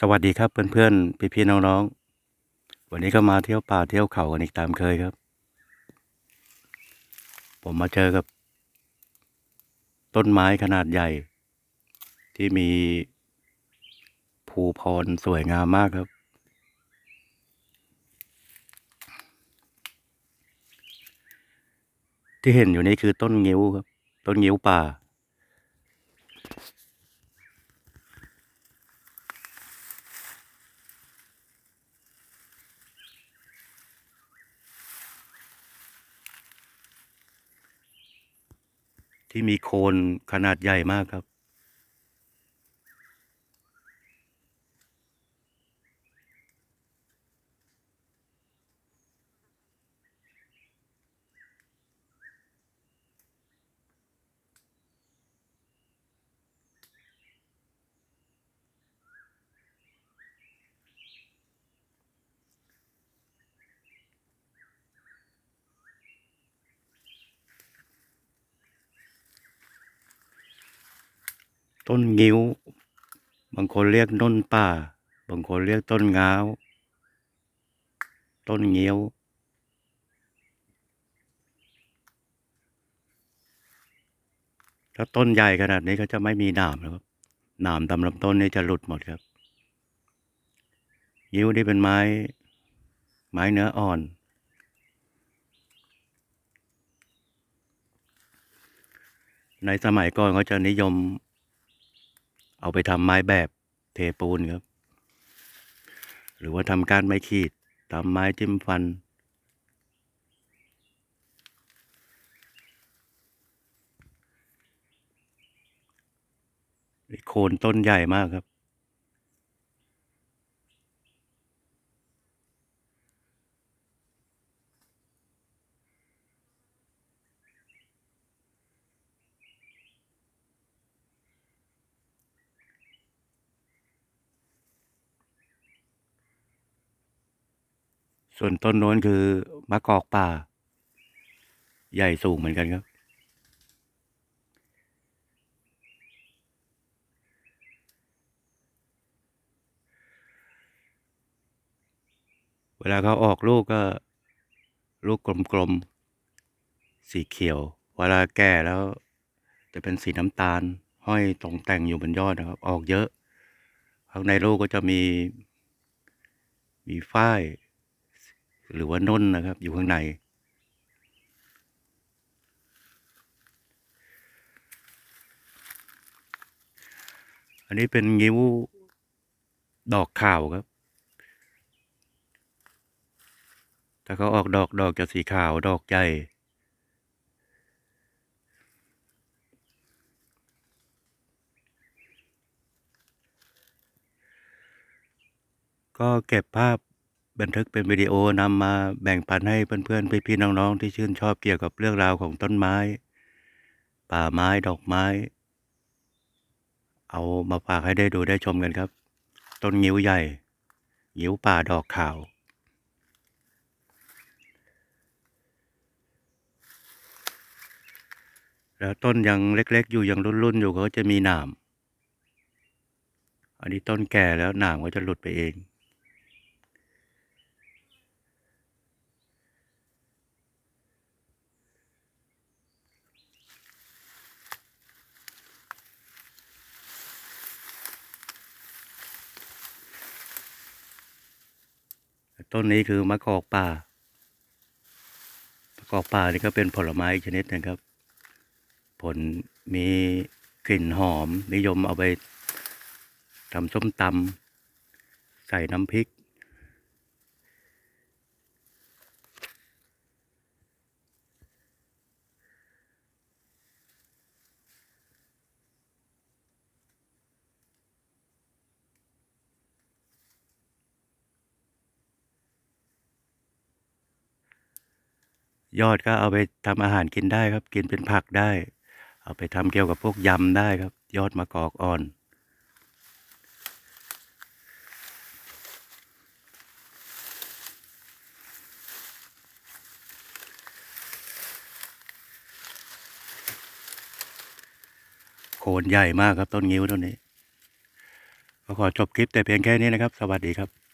สวัสดีครับเพื่อนๆพี่ๆน้องๆวันนี้ก็มาเที่ยวป่าเที่ยวเขากันอีกตามเคยครับ ผมมาเจอกับ ต้นไม้ขนาดใหญ่ ที่มีภูพรสวยงามมากครับ ที่เห็นอยู่นี่คือต้นงิ้วครับ ต้นงิ้วป่า ที่มีโคนขนาดใหญ่มากครับ ต้นงิ้ว บางคนเรียกน้นป่า บางคนเรียกต้นง้าว ต้นงิ้วถ้าต้นใหญ่ขนาดนี้ก็จะไม่มีหนามนะครับหนามตามลำต้นนี่จะหลุดหมดครับงิ้วนี่เป็นไม้ ไม้เนื้ออ่อน ในสมัยก่อนเขาจะนิยม เอาไปทำไม้แบบเทปูนครับ หรือว่าทำการไม้ขีดทำไม้จิ้มฟัน โคนต้นใหญ่มากครับ ส่วนต้นโน้นคือมะกอกป่า ใหญ่สูงเหมือนกันครับ เวลาเขาออกลูกก็ ลูกกลมๆ สีเขียว เวลาแก่แล้ว จะเป็นสีน้ำตาล ห้อยตรงแต่งอยู่บนยอดนะครับ ออกเยอะ ข้างในลูกก็จะมี มีฝ้าย หรือว่าน้นนะครับ อยู่ข้างในอันนี้เป็นงิ้วดอกขาวครับ ถ้าเขาออกดอกดอกจะสีขาวดอกใหญ่ ก็เก็บภาพ บันทึกเป็นวิดีโอนำมาแบ่งปันให้เพื่อนๆพี่ๆน้องๆที่ชื่นชอบเกี่ยวกับเรื่องราวของต้นไม้ ป่าไม้ดอกไม้ เอามาฝากให้ได้ดูได้ชมกันครับ ต้นงิ้วใหญ่งิ้วป่าดอกขาวแล้วต้นยังเล็ก ๆ อยู่ยังรุ่นๆอยู่เขาจะมีหนาม อันนี้ต้นแก่แล้วหนามก็จะหลุดไปเอง ต้นนี้คือมะกอกป่ามะกอกป่านี่ก็เป็นผลไม้ชนิดหนึงครับ ผลมีกลิ่นหอมนิยมเอาไปทำส้มตำใส่น้ำพริก ยอดก็เอาไปทำอาหารกินได้ครับ กินเป็นผักได้ เอาไปทำเกี่ยวกับพวกยำได้ครับ ยอดมะกอกอ่อน โคนใหญ่มากครับต้นงิ้วต้นนี้ก็ขอจบคลิปแต่เพียงแค่นี้นะครับ สวัสดีครับ